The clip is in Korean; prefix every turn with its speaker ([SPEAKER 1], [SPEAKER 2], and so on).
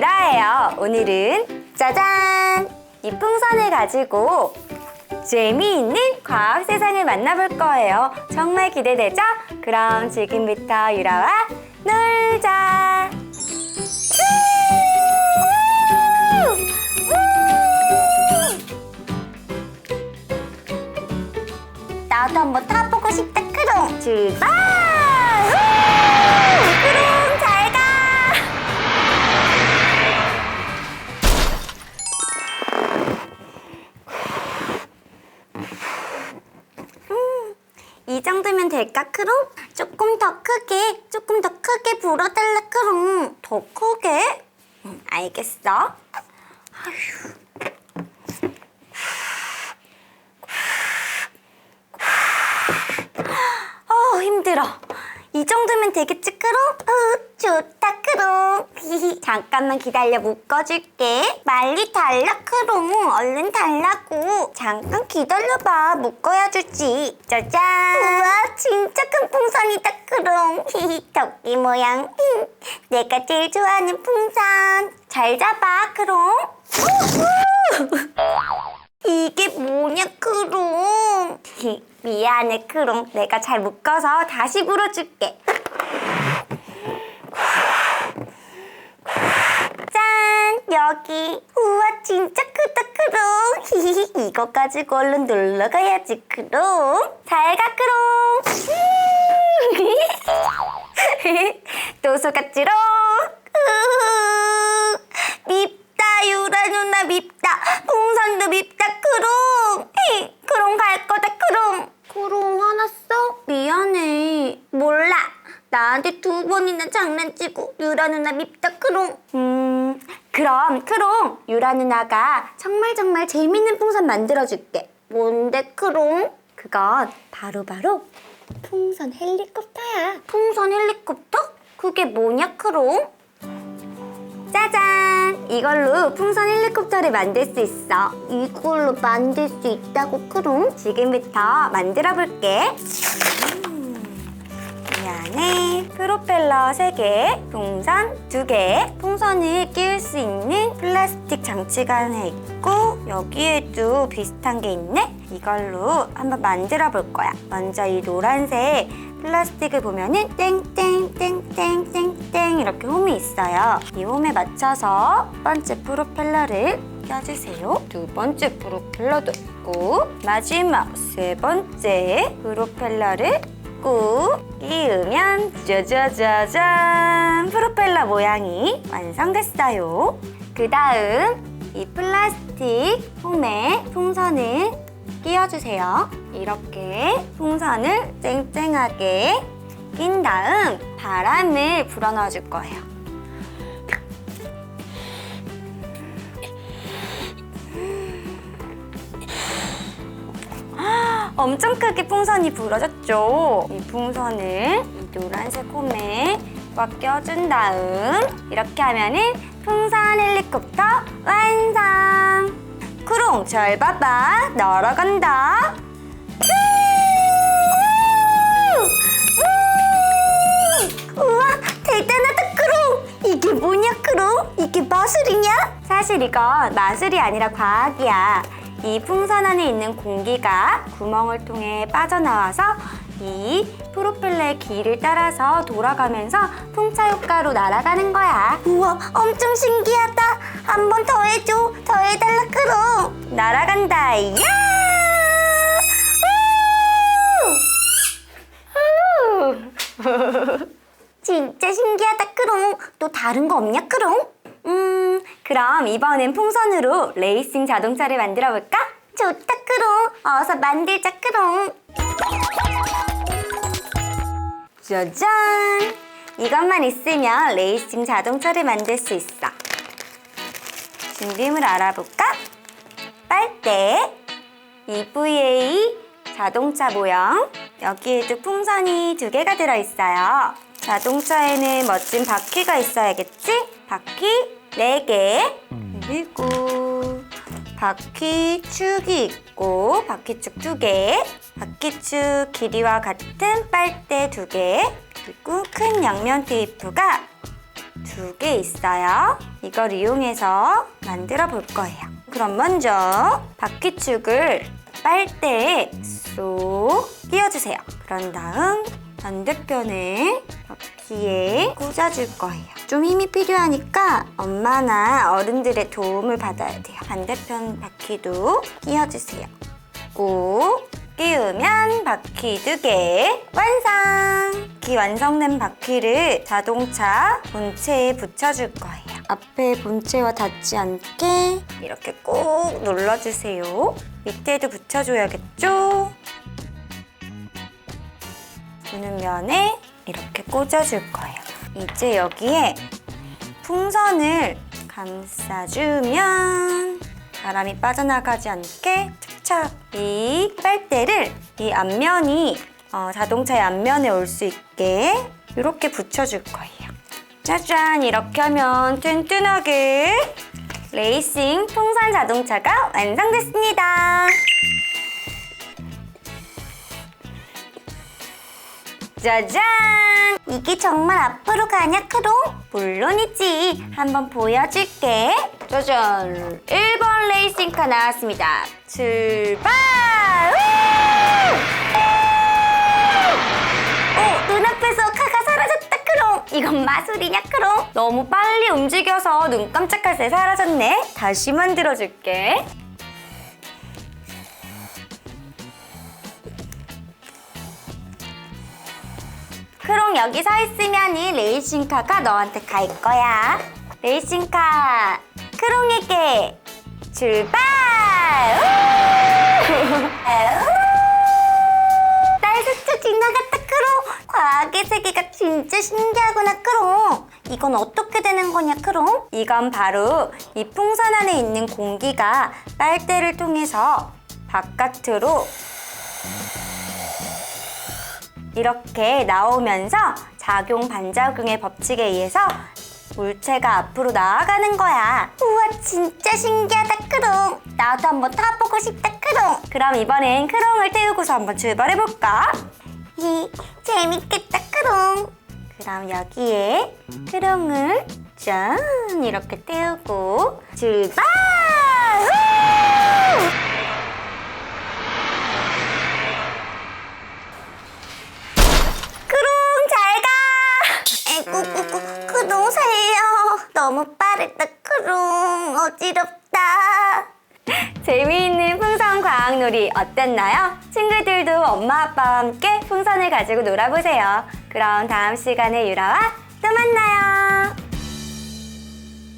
[SPEAKER 1] 유라예요. 오늘은 짜잔! 이 풍선을 가지고 재미있는 과학 세상을 만나볼 거예요. 정말 기대되죠? 그럼 지금부터 유라와 놀자! 나도 한번 타보고 싶다, 크롱! 출발! 크롱, 이 정도면 될까, 크롱? 조금 더 크게, 조금 더 크게 불어달라, 크롱. 더 크게? 응, 알겠어. 아휴. 어, 힘들어. 이 정도면 되겠지, 크롱? 어, 좋다, 크롱. 잠깐만 기다려, 묶어줄게. 빨리 달라, 크롱. 얼른 달라고. 잠깐 기다려봐. 묶어야 주지. 짜잔. 우와, 진짜 큰 풍선이다, 크롱. 히히, 토끼 모양. 히, 내가 제일 좋아하는 풍선. 잘 잡아, 크롱. 이게 뭐냐, 크롱? 히, 미안해, 크롱. 내가 잘 묶어서 다시 불어줄게. 짠! 여기. 우와, 진짜 크다, 크롱. 히히히, 이거 가지고 얼른 놀러 가야지, 크롱. 잘 가, 크롱. 또 속았지롱. 으흐. 밉다, 유라 누나 밉다. 풍선도 밉다, 크롱. 히, 크롱 갈 거다, 크롱. 크롱 화났어? 미안해. 몰라. 나한테 두 번이나 장난치고 유라 누나 밉다, 크롱. 음, 그럼 크롱, 유라 누나가 정말 정말 재밌는 풍선 만들어줄게. 뭔데, 크롱? 그건 바로 바로 풍선 헬리콥터야. 풍선 헬리콥터? 그게 뭐냐, 크롱? 짜잔! 이걸로 풍선 헬리콥터를 만들 수 있어. 이걸로 만들 수 있다고, 크롱? 지금부터 만들어 볼게. 프로펠러 3개, 풍선 2개, 풍선을 끼울 수 있는 플라스틱 장치가 하나 있고 여기에도 비슷한 게 있네? 이걸로 한번 만들어 볼 거야. 먼저 이 노란색 플라스틱을 보면은 땡땡땡땡땡땡 이렇게 홈이 있어요. 이 홈에 맞춰서 첫 번째 프로펠러를 껴주세요. 두 번째 프로펠러도 있고 마지막 세 번째 프로펠러를 꾹 짜자자잔 프로펠러 모양이 완성됐어요. 그 다음 이 플라스틱 홈에 풍선을 끼워주세요. 이렇게 풍선을 쨍쨍하게 낀 다음 바람을 불어넣어 줄 거예요. 엄청 크게 풍선이 불어 졌죠? 이 풍선을 이 노란색 홈에 꽉 껴준 다음 이렇게 하면은 풍선 헬리콥터 완성! 크롱 잘 봐봐. 날아간다. 우! 우와 대단하다 크롱 이게 뭐냐 크롱 이게 마술이냐? 사실 이건 마술이 아니라 과학이야. 이 풍선 안에 있는 공기가 구멍을 통해 빠져나와서 이 프로펠러의 길을 따라서 돌아가면서 풍차 효과로 날아가는 거야. 우와, 엄청 신기하다. 한 번 더 해줘. 더 해달라, 크롱. 날아간다. 야! 진짜 신기하다, 크롱. 또 다른 거 없냐, 크롱? 음, 그럼 이번엔 풍선으로 레이싱 자동차를 만들어 볼까? 좋다, 크롱. 어서 만들자, 크롱. 짜잔! 이것만 있으면 레이싱 자동차를 만들 수 있어. 준비물 알아볼까? 빨대, EVA 자동차 모형, 여기에도 풍선이 두 개가 들어있어요. 자동차에는 멋진 바퀴가 있어야겠지? 바퀴 네 개, 그리고 바퀴 축이 있고 바퀴축 두 개, 바퀴축 길이와 같은 빨대 두 개, 그리고 큰 양면 테이프가 두 개 있어요. 이걸 이용해서 만들어 볼 거예요. 그럼 먼저 바퀴축을 빨대에 쏙 끼워주세요. 그런 다음 반대편에 바퀴에 꽂아줄 거예요. 좀 힘이 필요하니까 엄마나 어른들의 도움을 받아야 돼요. 반대편 바퀴도 끼워주세요. 꾹 끼우면 바퀴 두 개 완성! 이 완성된 바퀴를 자동차 본체에 붙여줄 거예요. 앞에 본체와 닿지 않게 이렇게 꾹 눌러주세요. 밑에도 붙여줘야겠죠? 부는 면에 이렇게 꽂아줄 거예요. 이제 여기에 풍선을 감싸주면 바람이 빠져나가지 않게 착착 이 빨대를 이 앞면이 어, 자동차의 앞면에 올 수 있게 이렇게 붙여줄 거예요. 짜잔 이렇게 하면 튼튼하게 레이싱 풍선 자동차가 완성됐습니다. 짜잔! 이게 정말 앞으로 가냐, 크롱? 물론이지. 한번 보여줄게. 짜잔! 1번 레이싱카 나왔습니다. 출발! 우! 어, 눈앞에서 카가 사라졌다, 크롱! 이건 마술이냐, 크롱? 너무 빨리 움직여서 눈 깜짝할 새 사라졌네. 다시 만들어줄게. 크롱 여기 서 있으면 이 레이싱카가 너한테 갈 거야. 레이싱카, 크롱에게 출발! 우! 날 스쳐 지나갔다, 크롱. 과학의 세계가 진짜 신기하구나, 크롱. 이건 어떻게 되는 거냐, 크롱? 이건 바로 이 풍선 안에 있는 공기가 빨대를 통해서 바깥으로 이렇게 나오면서 작용 반작용의 법칙에 의해서 물체가 앞으로 나아가는 거야. 우와 진짜 신기하다 크롱. 나도 한번 타보고 싶다 크롱. 그럼 이번엔 크롱을 태우고서 한번 출발해볼까? 히 재밌겠다 크롱. 그럼 여기에 크롱을 짠 이렇게 태우고 출발! 너무 빠르다 크롱 어지럽다. 재미있는 풍선 과학놀이 어땠나요? 친구들도 엄마 아빠와 함께 풍선을 가지고 놀아보세요. 그럼 다음 시간에 유라와 또 만나요.